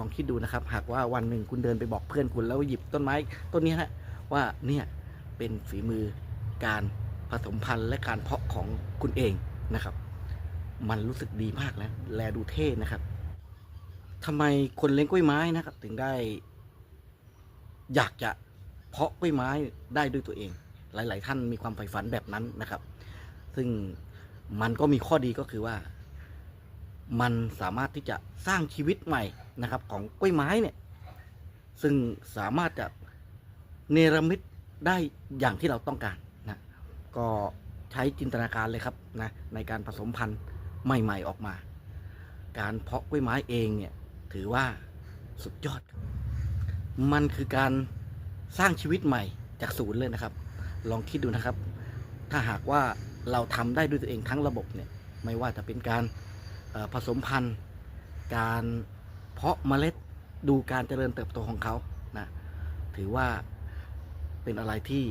องคิดดูนะครับ หากว่าวันหนึ่งคุณเดินไปบอกเพื่อนคุณแล้วหยิบต้นไม้ต้นนี้ฮะว่าเนี่ยเป็นฝีมือการผสมพันธุ์และการเพาะของคุณเองนะครับ มันรู้สึกดีมากแล้วแลดูเท่นะครับทำไมคนเลี้ยงกล้วยไม้นะครับ ถึงได้ อยากจะเพาะกล้วยไม้ได้ด้วยตัวเอง หลาย ๆ ท่านมีความใฝ่ฝันแบบนั้นนะครับ ซึ่งมันก็มีข้อดีก็คือว่า มันสามารถที่จะสร้างชีวิตใหม่นะครับของกล้วยไม้เนี่ยซึ่งสามารถจะเนรมิตได้อย่างที่เราต้องการนะก็ใช้จินตนาการเลยครับนะในการผสมพันธุ์ใหม่ ๆออกมา การเพาะกล้วยไม้เองเนี่ยถือว่าสุดยอด มันคือการสร้างชีวิตใหม่จากศูนย์เลยนะครับ ลองคิดดูนะครับ ถ้าหากว่าเราทำได้ด้วยตัวเองทั้งระบบเนี่ยไม่ว่าจะเป็นการ ผสมพันธุ์ การเพาะเมล็ดดูการเจริญเติบโตของเขานะถือว่าเป็นอะไรที่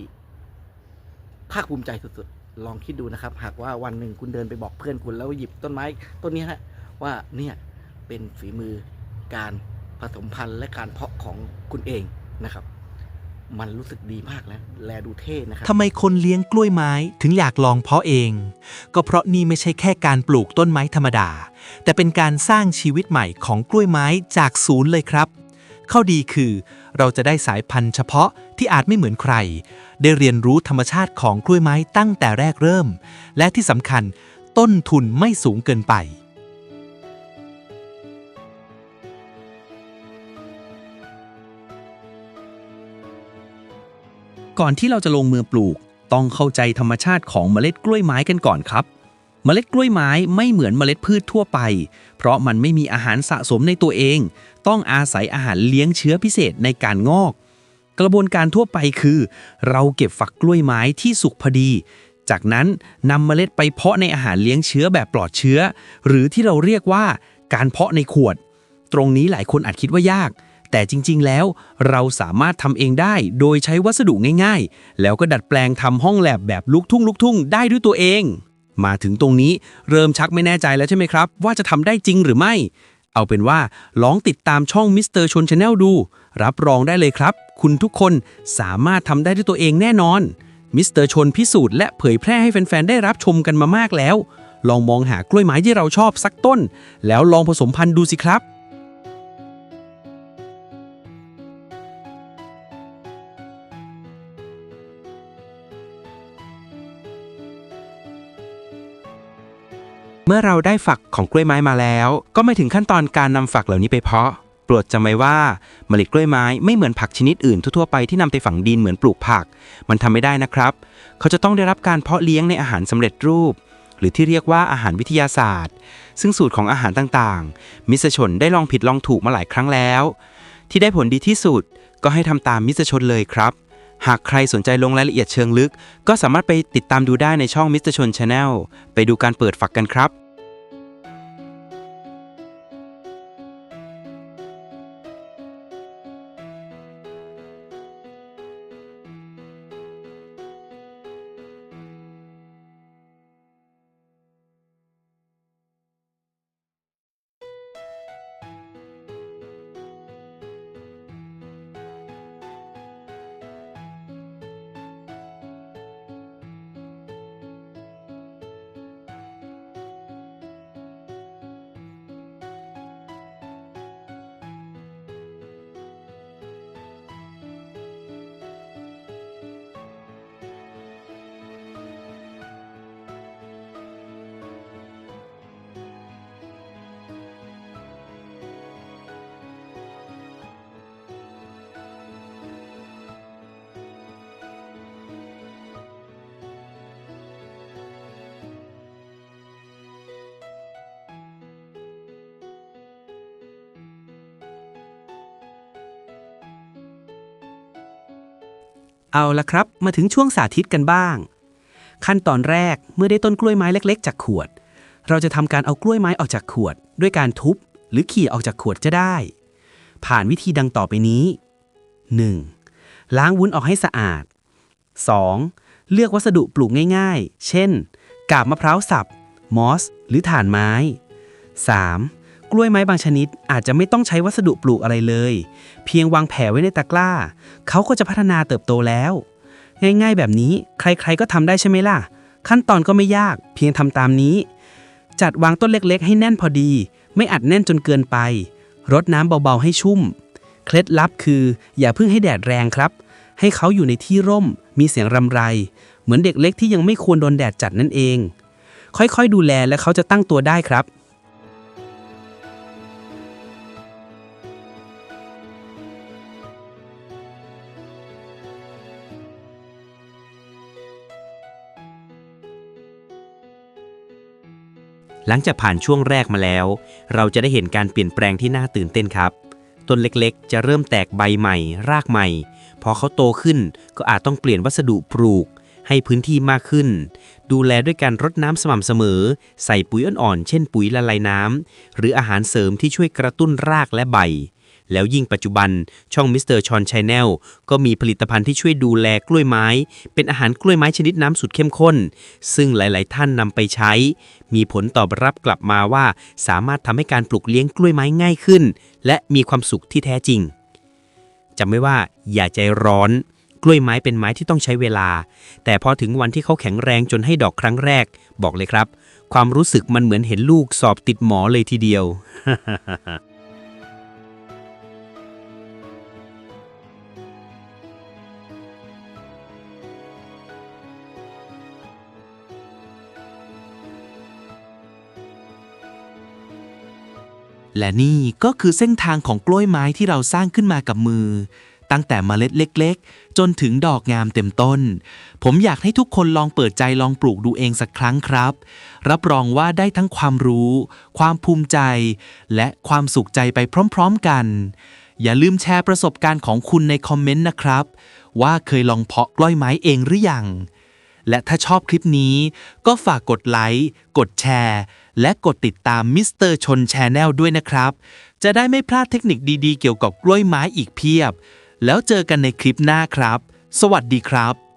ภาคภูมิใจสุดๆ ลองคิดดูนะครับ หากว่าวันหนึ่งคุณเดินไปบอกเพื่อนคุณแล้วหยิบต้นไม้ต้นนี้ฮะว่าเนี่ยเป็นฝีมือการผสมพันธุ์และการเพาะของคุณเองนะครับ มันรู้สึกดีมากแล้วแลดูเท่นะครับทำไมคนเลี้ยงกล้วยไม้ถึงอยากลองเพาะเอง ก็เพราะนี่ไม่ใช่แค่การปลูกต้นไม้ธรรมดา แต่เป็นการสร้างชีวิตใหม่ของกล้วยไม้จากศูนย์เลยครับ ข้อดีคือ เราจะได้สายพันธุ์เฉพาะที่อาจไม่เหมือนใคร ได้เรียนรู้ธรรมชาติของกล้วยไม้ตั้งแต่แรกเริ่ม และที่สำคัญ ต้นทุนไม่สูงเกินไป ก่อนที่เราจะลงมือปลูก ต้องเข้าใจธรรมชาติของเมล็ดกล้วยไม้กันก่อนครับ เมล็ดกล้วยไม้ไม่เหมือนเมล็ดพืชทั่วไป เพราะมันไม่มีอาหารสะสมในตัวเอง ต้องอาศัยอาหารเลี้ยงเชื้อพิเศษในการงอก กระบวนการทั่วไปคือ เราเก็บฝักกล้วยไม้ที่สุกพอดี จากนั้นนำเมล็ดไปเพาะในอาหารเลี้ยงเชื้อแบบปลอดเชื้อ หรือที่เราเรียกว่าการเพาะในขวด ตรงนี้หลายคนอาจคิดว่ายาก แต่จริงๆแล้วเราสามารถทำเองได้โดยใช้วัสดุง่ายๆ แล้วก็ดัดแปลงทำห้องแลบแบบลุกทุ่งลุกทุ่งได้ด้วยตัวเอง มาถึงตรงนี้เริ่มชักไม่แน่ใจแล้วใช่ไหมครับ ว่าจะทำได้จริงหรือไม่ เอาเป็นว่าลองติดตามช่องมิสเตอร์ชนชาแนลดู รับรองได้เลยครับ คุณทุกคนสามารถทำได้ด้วยตัวเองแน่นอนมิสเตอร์ชนพิสูจน์และเผยแพร่ให้แฟนๆ ได้รับชมกันมามากแล้ว ลองมองหากล้วยไม้ที่เราชอบสักต้น แล้วลองผสมพันธุ์ดูสิครับ เมื่อเราได้ฝักของกล้วยไม้มาแล้ว ก็ไม่ถึงขั้นตอนการนำฝักเหล่านี้ไปเพาะโปรดจำไว้ว่าเมล็ดกล้วยไม้ไม่เหมือนผักชนิดอื่นทั่วๆไปที่นำไปฝังดินเหมือนปลูกผัก มันทำไม่ได้นะครับ เขาจะต้องได้รับการเพาะเลี้ยงในอาหารสำเร็จรูป หรือที่เรียกว่าอาหารวิทยาศาสตร์ ซึ่งสูตรของอาหารต่างๆ มิสชนได้ลองผิดลองถูกมาหลายครั้งแล้ว ที่ได้ผลดีที่สุดก็ให้ทำตามมิสชนเลยครับ หากใครสนใจลงรายละเอียดเชิงลึก ก็สามารถไปติดตามดูได้ในช่อง Mr. ชน Channel ไปดูการเปิดฝักกันครับ เอาละครับ มาถึงช่วงสาธิตกันบ้าง ขั้นตอนแรกเมื่อได้ต้นกล้วยไม้เล็ก ๆ จากขวด เราจะทำการเอากล้วยไม้ออกจากขวด ด้วยการทุบหรือขี่ออกจากขวดจะได้ ผ่านวิธีดังต่อไปนี้ 1. ล้างวุ้นออกให้สะอาด 2. เลือกวัสดุปลูกง่าย ๆ เช่น กาบมะพร้าวสับ มอส หรือถ่านไม้ 3. กล้วยไม้บางชนิดอาจจะไม่ต้องใช้วัสดุปลูกอะไรเลย เพียงวางแผไว้ในตะกร้า เขาก็จะพัฒนาเติบโตแล้ว ง่ายๆแบบนี้ใครๆก็ทำได้ใช่ไหมล่ะ ขั้นตอนก็ไม่ยาก เพียงทำตามนี้ จัดวางต้นเล็กๆ ให้แน่นพอดี ไม่อัดแน่นจนเกินไป รดน้ำเบาๆให้ชุ่ม เคล็ดลับคือ อย่าเพิ่งให้แดดแรงครับ ให้เขาอยู่ในที่ร่ม มีเสียงรำไร เหมือนเด็กเล็กที่ยังไม่ควรโดนแดดจัดนั่นเอง ค่อยๆดูแลและเขาจะตั้งตัวได้ครับ หลังจากผ่านช่วงแรกมาแล้ว เราจะได้เห็นการเปลี่ยนแปลงที่น่าตื่นเต้นครับ ต้นเล็กๆ จะเริ่มแตกใบใหม่ รากใหม่ พอเขาโตขึ้นก็อาจต้องเปลี่ยนวัสดุปลูก ให้พื้นที่มากขึ้น ดูแลด้วยการรดน้ำสม่ำเสมอ ใส่ปุ๋ยอ่อนๆ เช่นปุ๋ยละลายน้ำหรืออาหารเสริมที่ช่วยกระตุ้นรากและใบ แล้วยิ่งปัจจุบันช่องมิสเตอร์ชอนชแนลก็มีผลิตภัณฑ์ที่ช่วยดูแลกล้วยไม้ เป็นอาหารกล้วยไม้ชนิดน้ำสุดเข้มข้น ซึ่งหลาย ๆ ท่านนำไปใช้ มีผลตอบรับกลับมาว่า สามารถทำให้การปลูกเลี้ยงกล้วยไม้ง่ายขึ้น และมีความสุขที่แท้จริงจำไว้ว่าอย่าใจร้อนกล้วยไม้เป็นไม้ที่ต้องใช้เวลา แต่พอถึงวันที่เขาแข็งแรงจนให้ดอกครั้งแรก บอกเลยครับ ความรู้สึกมันเหมือนเห็นลูกสอบติดหมอเลยทีเดียว และนี่ก็คือเส้นทางของกล้วยไม้ที่เราสร้างขึ้นมากับมือ ตั้งแต่เมล็ดเล็ก ๆ จนถึงดอกงามเต็มต้น ผมอยากให้ทุกคนลองเปิดใจลองปลูกดูเองสักครั้งครับ รับรองว่าได้ทั้งความรู้ ความภูมิใจ และความสุขใจไปพร้อม ๆ กัน อย่าลืมแชร์ประสบการณ์ของคุณในคอมเมนต์นะครับ ว่าเคยลองเพาะกล้วยไม้เองหรือยังและถ้าชอบคลิปนี้ก็ฝากกดไลค์ กดแชร์ และกดติดตามมิสเตอร์ชนแชนแนลด้วยนะครับ จะได้ไม่พลาดเทคนิคดีๆ เกี่ยวกับกล้วยไม้อีกเพียบ แล้วเจอกันในคลิปหน้าครับ สวัสดีครับ